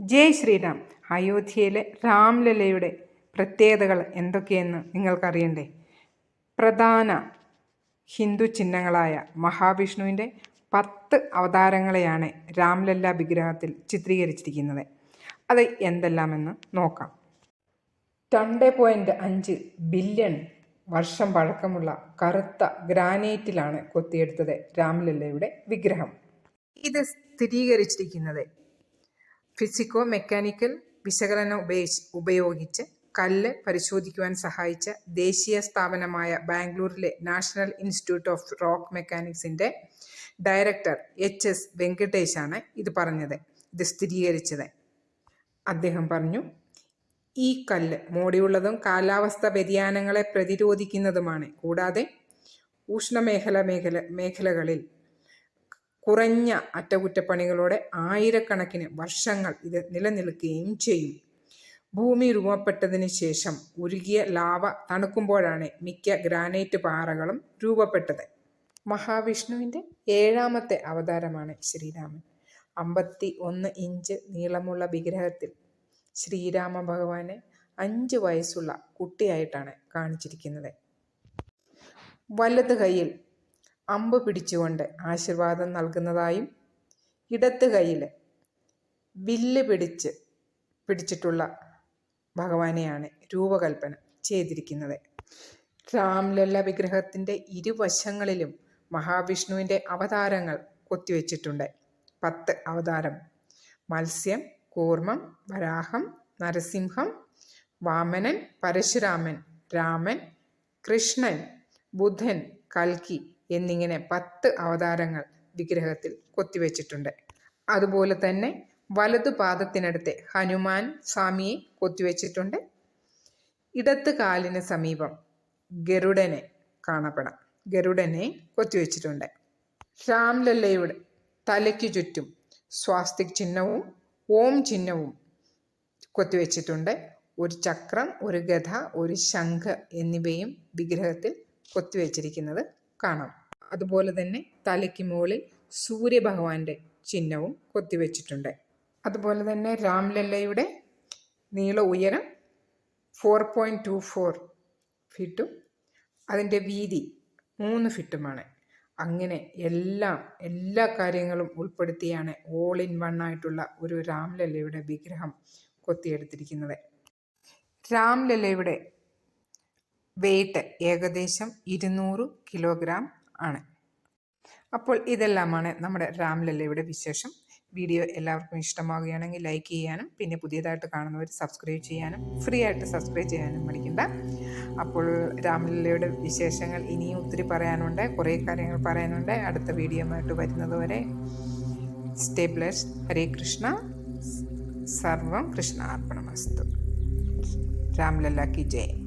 ജയ് ശ്രീരാം. അയോധ്യയിലെ രാംലലയുടെ പ്രത്യേകതകൾ എന്തൊക്കെയെന്ന് നിങ്ങൾക്കറിയണ്ടേ? പ്രധാന ഹിന്ദു ചിഹ്നങ്ങളായ മഹാവിഷ്ണുവിന്റെ പത്ത് അവതാരങ്ങളെയാണ് രാംലല്ല വിഗ്രഹത്തിൽ ചിത്രീകരിച്ചിരിക്കുന്നത്. അത് എന്തെല്ലാമെന്ന് നോക്കാം. രണ്ട് പോയിന്റ് അഞ്ച് ബില്യൺ വർഷം പഴക്കമുള്ള കറുത്ത ഗ്രാനൈറ്റിലാണ് കൊത്തിയെടുത്തത് രാംലല്ലയുടെ വിഗ്രഹം. ഇത് സ്ഥിരീകരിച്ചിരിക്കുന്നത് ഫിസിക്കോ മെക്കാനിക്കൽ വിശകലനം ഉപയോഗിച്ച് ഉപയോഗിച്ച് കല്ല് പരിശോധിക്കുവാൻ സഹായിച്ച ദേശീയ സ്ഥാപനമായ ബാംഗ്ലൂരിലെ നാഷണൽ ഇൻസ്റ്റിറ്റ്യൂട്ട് ഓഫ് റോക്ക് മെക്കാനിക്സിന്റെ ഡയറക്ടർ എച്ച് എസ് വെങ്കടേഷാണ് ഇത് പറഞ്ഞത് ഇത് സ്ഥിരീകരിച്ചത്. അദ്ദേഹം പറഞ്ഞു ഈ കല്ല് മോടിയുള്ളതും കാലാവസ്ഥ വ്യതിയാനങ്ങളെ പ്രതിരോധിക്കുന്നതുമാണ്. കൂടാതെ ഉഷ്ണമേഖല മേഖല മേഖലകളിൽ കുറഞ്ഞ അറ്റകുറ്റപ്പണികളോടെ ആയിരക്കണക്കിന് വർഷങ്ങൾ ഇത് നിലനിൽക്കുകയും ചെയ്യും. ഭൂമി രൂപപ്പെട്ടതിന് ശേഷം ഉരുകിയ ലാവ തണുക്കുമ്പോഴാണ് മിക്ക ഗ്രാനൈറ്റ് പാറകളും രൂപപ്പെട്ടത്. മഹാവിഷ്ണുവിന്റെ ഏഴാമത്തെ അവതാരമാണ് ശ്രീരാമൻ. അമ്പത്തി ഒന്ന് ഇഞ്ച് നീളമുള്ള വിഗ്രഹത്തിൽ ശ്രീരാമ ഭഗവാനെ അഞ്ച് വയസ്സുള്ള കുട്ടിയായിട്ടാണ് കാണിച്ചിരിക്കുന്നത്. വലത് കൈയിൽ അമ്പ് പിടിച്ചുകൊണ്ട് ആശീർവാദം നൽകുന്നതായും ഇടത്ത് കയ്യിൽ വില്ല് പിടിച്ച് പിടിച്ചിട്ടുള്ള ഭഗവാനെയാണ് രൂപകൽപ്പന ചെയ്തിരിക്കുന്നത്. രാംലല്ല വിഗ്രഹത്തിന്റെ ഇരുവശങ്ങളിലും മഹാവിഷ്ണുവിന്റെ അവതാരങ്ങൾ കൊത്തിവെച്ചിട്ടുണ്ട്. പത്ത് അവതാരം. മത്സ്യം കൂർമ്മം വരാഹം നരസിംഹം വാമനൻ പരശുരാമൻ രാമൻ കൃഷ്ണൻ ബുധൻ കൽക്കി എന്നിങ്ങനെ പത്ത് അവതാരങ്ങൾ വിഗ്രഹത്തിൽ കൊത്തിവെച്ചിട്ടുണ്ട്. അതുപോലെ തന്നെ വലതു പാദത്തിനടുത്ത് ഹനുമാൻ സ്വാമിയെ കൊത്തിവെച്ചിട്ടുണ്ട്. ഇടത്ത് കാലിന് സമീപം ഗരുഡനെ കാണപ്പെടാം. ഗരുഡനെ കൊത്തിവെച്ചിട്ടുണ്ട്. രാംലല്ലയുടെ തലയ്ക്കു ചുറ്റും സ്വാസ്തിക് ചിഹ്നവും ഓം ചിഹ്നവും കൊത്തിവെച്ചിട്ടുണ്ട്. ഒരു ചക്രം ഒരു ഗഥ ഒരു ശംഖ് എന്നിവയും വിഗ്രഹത്തിൽ കൊത്തിവെച്ചിരിക്കുന്നത് കാണാം. അതുപോലെ തന്നെ തലയ്ക്ക് മുകളിൽ സൂര്യഭഗവാന്റെ ചിഹ്നവും കൊത്തിവെച്ചിട്ടുണ്ട്. അതുപോലെ തന്നെ രാംലല്ലയുടെ നീള ഉയരം ഫോർ പോയിന്റ് ടു ഫോർ ഫീറ്റും അതിന്റെ വീതി മൂന്ന് ഫീറ്റുമാണ് അങ്ങനെ എല്ലാം എല്ലാ കാര്യങ്ങളും ഉൾപ്പെടുത്തിയാണ് ഓൾ ഇൻ വൺ ആയിട്ടുള്ള ഒരു രാംലല്ലയുടെ വിഗ്രഹം കൊത്തിയെടുത്തിരിക്കുന്നത്. രാംലല്ലയുടെ വെയിറ്റ് ഏകദേശം ഇരുന്നൂറ് കിലോഗ്രാം ആണ്. അപ്പോൾ ഇതെല്ലാമാണ് നമ്മുടെ രാംലല്ലയുടെ വിശേഷം. വീഡിയോ എല്ലാവർക്കും ഇഷ്ടമാവുകയാണെങ്കിൽ ലൈക്ക് ചെയ്യാനും പിന്നെ പുതിയതായിട്ട് കാണുന്നവർ സബ്സ്ക്രൈബ് ചെയ്യാനും ഫ്രീ ആയിട്ട് സബ്സ്ക്രൈബ് ചെയ്യാനും മടിക്കണ്ട. അപ്പോൾ രാംലല്ലയുടെ വിശേഷങ്ങൾ ഇനിയും ഒത്തിരി പറയാനുണ്ട്. കുറേ കാര്യങ്ങൾ പറയാനുണ്ട്. അടുത്ത വീഡിയോയുമായിട്ട് വരുന്നത് വരെ സ്റ്റേ ബ്ലസ് ഹരേ കൃഷ്ണ. സർവം കൃഷ്ണ അർപ്പണമസ്തു രാംലല്ല കി ജയ്.